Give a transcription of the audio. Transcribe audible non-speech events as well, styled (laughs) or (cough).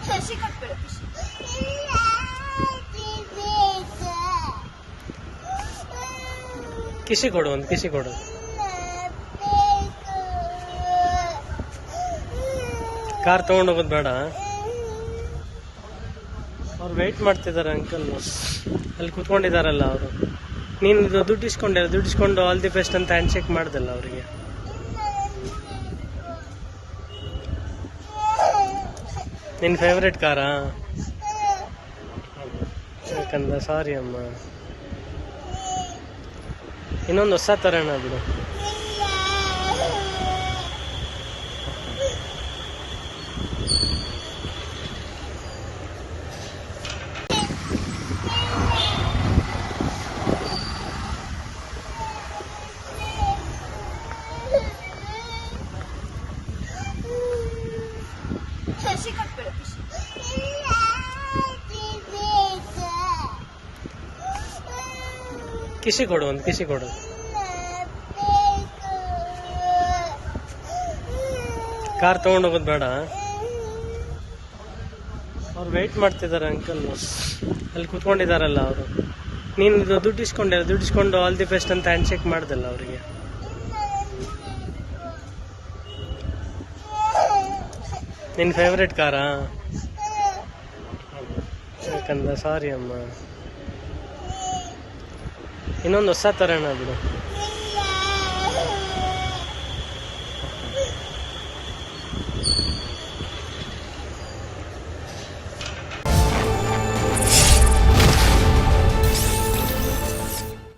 (laughs) ಕಿಸಿ ಕೊಡು ಒಂದು ಕಿಸಿ ಕೊಡು. ಕಾರ್ ತಗೊಂಡು ಹೋಗೋದು ಬೇಡ. ಅವ್ರು ವೆಯ್ಟ್ ಮಾಡ್ತಿದ್ದಾರೆ ಅಂಕಲ್ ಅಲ್ಲಿ ಕುತ್ಕೊಂಡಿದಾರಲ್ಲ ಅವರು. ನೀನು ಇದು ದುಡ್ಡು ಇಸ್ಕೊಂಡೆ, ದುಡ್ಡು ಇಸ್ಕೊಂಡು ಆಲ್ ದಿ ಬೆಸ್ಟ್ ಅಂತ ಹ್ಯಾಂಡ್ ಶೇಕ್ ಮಾಡ್ದಲ್ಲ ಅವರಿಗೆ. ನಿನ್ನ ಫೇವ್ರೆಟ್ ಕಾರಾ ಯಾಕಂದ ಸಾರಿ ಅಮ್ಮ. ಇನ್ನೊಂದು ಹೊಸ ತರೋಣ ಬಿಡು. ಖುಷಿ ಕಿಸಿ ಕೊಡು ಒಂದು ಕಿಸಿ ಕೊಡು ಕಾರ್ ತಗೊಂಡು ಹೋಗೋದು ಬೇಡ. ಅವ್ರು ವೆಯ್ಟ್ ಮಾಡ್ತಿದ್ದಾರೆ ಅಂಕಲ್ ಅಲ್ಲಿ ಕುತ್ಕೊಂಡಿದ್ದಾರಲ್ಲ ಅವರು. ನೀನು ಇದು ದುಡ್ಡು ಇಸ್ಕೊಂಡೆ, ದುಡ್ಡು ಇಸ್ಕೊಂಡು ಆಲ್ ದಿ ಬೆಸ್ಟ್ ಅಂತ ಹ್ಯಾಂಡ್ ಶೇಕ್ ಮಾಡ್ದಲ್ಲ ಅವರಿಗೆ. ನಿನ್ನ ಫೇವ್ರೆಟ್ ಕಾರಾ ಯಾಕಂದ ಸಾರಿ ಅಮ್ಮ. ಇನ್ನೊಂದು ಹೊಸ ಥರನ ಬಿಡು